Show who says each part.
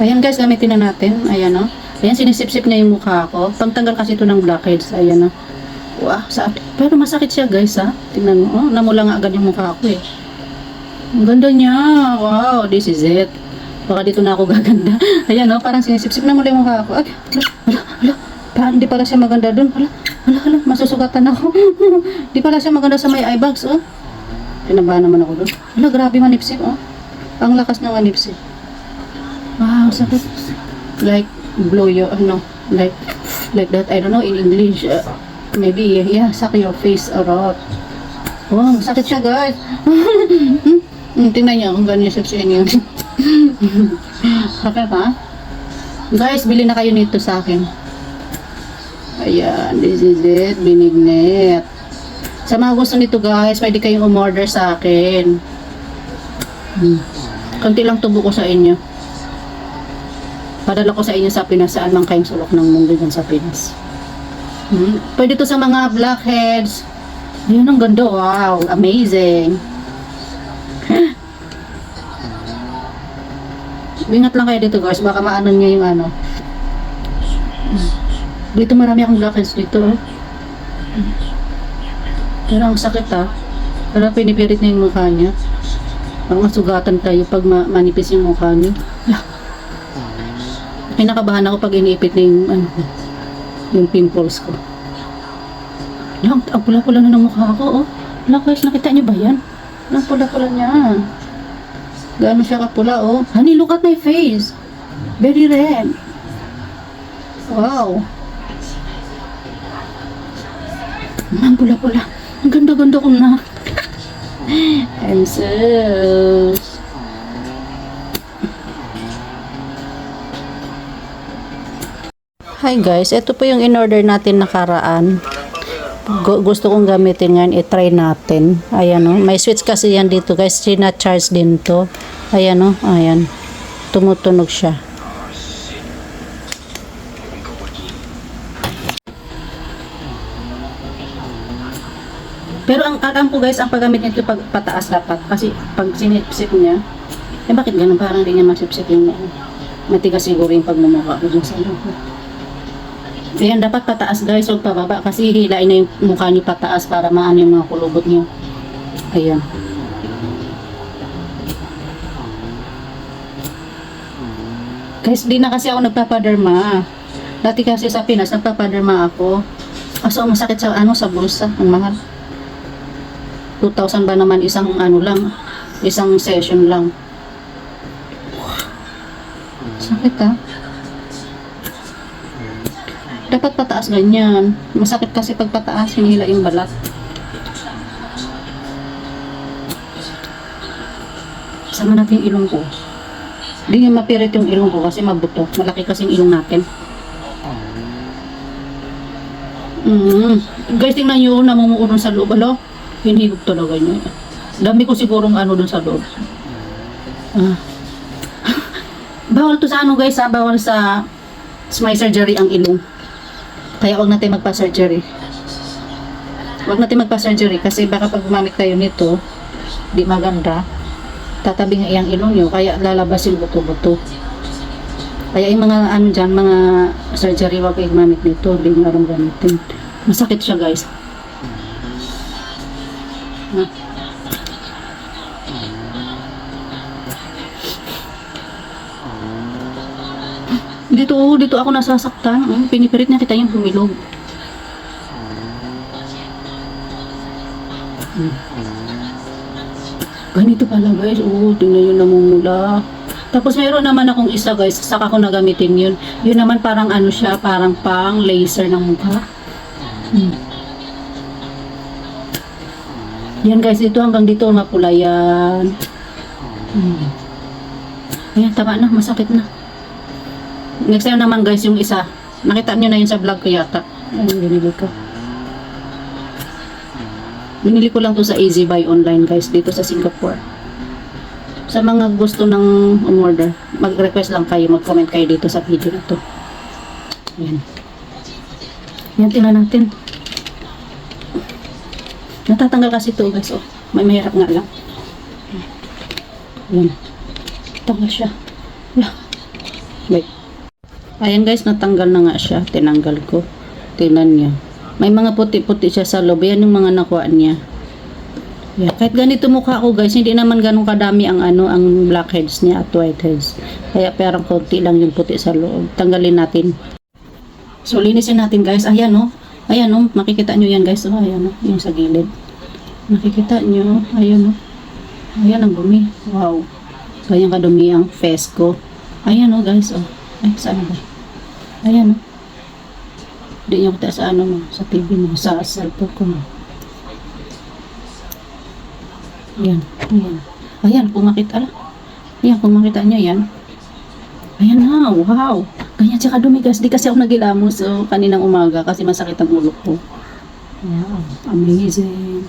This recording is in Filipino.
Speaker 1: Ayan guys, gamitin na natin. Ayan o. Ayan, sinisip-sip niya yung mukha ko. Pagtanggal kasi ito ng blackheads. Ayan o. Wow, sa Pero masakit siya guys ha. Tingnan mo. Oh, namula nga agad yung mukha ko eh. Ang ganda niya. Wow, this is it. Baka dito na ako gaganda. Ayan o, parang sinisip-sip na mula yung mukha ko. Ay, hala, hala. Pa, hindi pala siya maganda dun. Hala, hala, hala. Masusugatan ako. Hindi pala siya maganda sa may eye bags oh. Pinabahan naman ako dun. Hala, grabe manipsip oh. Ang lakas ng manipsip. Sakit. Like, blow your, ano, like, like that. I don't know in English. Uh, maybe, yeah, suck your face a lot. Wow, sakit siya, guys. Hmm, tingnan niyo kung ganyan siya siya niyo. sakit, ha? Guys, bili na kayo nito sa akin. Ayan, this is it. Binignet. Sa mga gusto nito, guys, pwede kayong umorder sa akin. Hmm. Kunti lang tubo ko sa inyo. Padala ko sa inyo sa Pinas, saan man kayong sulok ng mundo dyan sa Pinas. Hmm. Pwede to sa mga blackheads. Ayun, ang ganda. Wow, amazing. Ingat lang kayo dito guys, baka maano niya yung ano. Dito marami akong blackheads dito. Oh. Pero ang sakit ah. Pero pinipirit niya yung mukha niya. Parang masugatan tayo pag ma- manipis yung mukha niya. Ah. Kinakabahan ako pag iniipit na yung, ano, yung pimples ko. Lang, ang pula-pula na ng mukha ko, oh. Wala guys, nakita niyo ba yan? Ang pula-pula niya. Gaano siya kapula, oh. Honey, look at my face. Very red. Wow. Ang pula-pula. Ang ganda-ganda ko na. I'm so... Hi guys, ito po yung in-order natin nakaraan. Gu- gusto kong gamitin ngayon, i-try natin. Ayan o, may switch kasi yan dito guys, sina-charge din to. Ayan o, ayan. Tumutunog siya. Pero ang alam ko guys, ang paggamit nito pag pataas dapat. Kasi pag sinipsip niya, eh bakit ganun? Parang hindi niya masipsip yung. Matigas siguro yung pagmumukha ko loob. Ayan, dapat pataas guys, huwag pababa. Kasi hilain na yung mukha niyo pataas para maano yung mga kulubot niyo. Ayan. Guys, di na kasi ako nagpapaderma. Dati kasi sa Pinas, nagpapaderma ako. Kaso masakit sa ano sa bulsa, ang mahal. 2,000 ba naman isang ano lang, isang session lang. Sakit ah. Dapat pataas ganyan. Masakit kasi pag pataas, hinila yung balat. Sama natin yung ilong ko. Hindi nga mapirit yung ilong ko kasi mabuto. Malaki kasi yung ilong natin. Mm. Guys, tingnan nyo, namumuo dun sa loob. Alo, hinihigop talaga niya. Dami ko sigurong ano dun sa loob. Ah. bawal to sa ano guys ha, bawal sa sa surgery ang ilong. Kaya huwag natin magpa-surgery. Huwag natin magpa-surgery kasi baka pag gumamit kayo nito, di maganda. Tatabi nga iyang ilong nyo, kaya lalabas yung buto-buto. Kaya yung mga ano dyan, mga surgery, huwag kayo gumamit nito, nyo alam gamitin. Masakit siya guys. Na. Dito, oh, dito ako nasasaktan. Oh, pinipirit na kita yung humilog. Hmm. Ganito pala guys. Oh, tingnan yun namumula. Tapos meron naman akong isa guys. Saka ko nagamitin yun. Yun naman parang ano siya. Parang pang laser ng mukha. Hmm. Yan guys. Ito hanggang dito mapula yan. Hmm. Ayan, tama na. Masakit na. Next time naman guys, yung isa. Nakita nyo na yun sa vlog ko yata. Ayun, binili ko. Binili ko lang to sa Easy Buy online guys, dito sa Singapore. Sa mga gusto ng umorder, mag-request lang kayo, mag-comment kayo dito sa video na to. Ayan. Yan, tingnan natin. Natatanggal kasi to guys, oh. May mahirap nga lang. Ayan. Tanggal siya. Wala. Wait. Ayan guys, natanggal na nga siya. Tinanggal ko. Tingnan niyo. May mga puti-puti siya sa loob. Yan yung mga nakuha niya. Yeah. Kahit ganito mukha ko guys, hindi naman ganun kadami ang ano, ang blackheads niya at whiteheads. Kaya parang konti lang yung puti sa loob. Tanggalin natin. So, linisin natin guys. Ayan oh. Ayan oh. Makikita nyo yan guys. Oh, ayan oh. Yung sa gilid. Makikita nyo. Ayan oh. Ayan ang dumi. Wow. Ganyan kadumi ang face ko. Ayan oh guys oh. Ay, saan ba? Ayan oh. Hindi kita sa ano mo. Sa TV mo. Sa cellphone ko mo. Ayan. Ayan. Ayan. Kung ala. Ayan. Kung makita nyo yan. Ayan na. Wow. Ganyan siya kadumi guys. Di kasi ako nagilamos so, kaninang umaga kasi masakit ang ulo ko. Wow. Amazing.